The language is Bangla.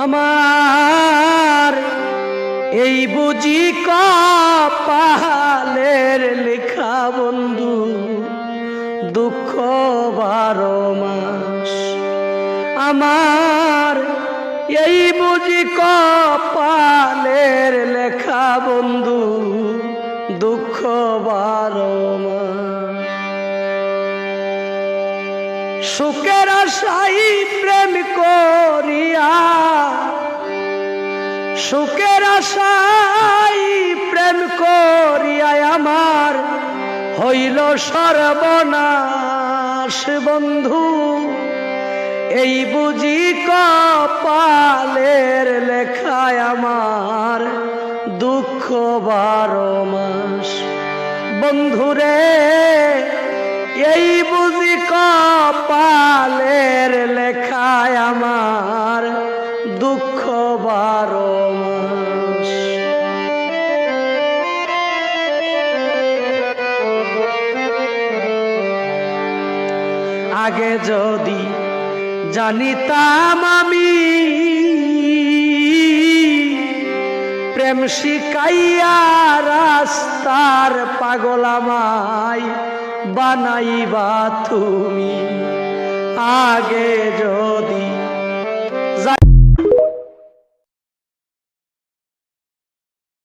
আমার এই বুঝি কপালের লেখা বন্ধু, দুঃখ বারো মাস। আমার এই বুঝি কপালের লেখা বন্ধু, দুঃখ বারো সুখের আশাই প্রেম করিয়া সুখের আশাই প্রেম করিয়া আমার হইল সর্বনাশ বন্ধু। এই বুঝি কপালের লেখায় আমার দুঃখ বারো মাস। বন্ধুরে এই বুঝি কপালের লেখায় আমার দুঃখ বারো আগে যদি জানিতাম আমি প্রেম শিকাইয়া রাস্তার পাগলামাই বানাইবা তুমি। আগে যদি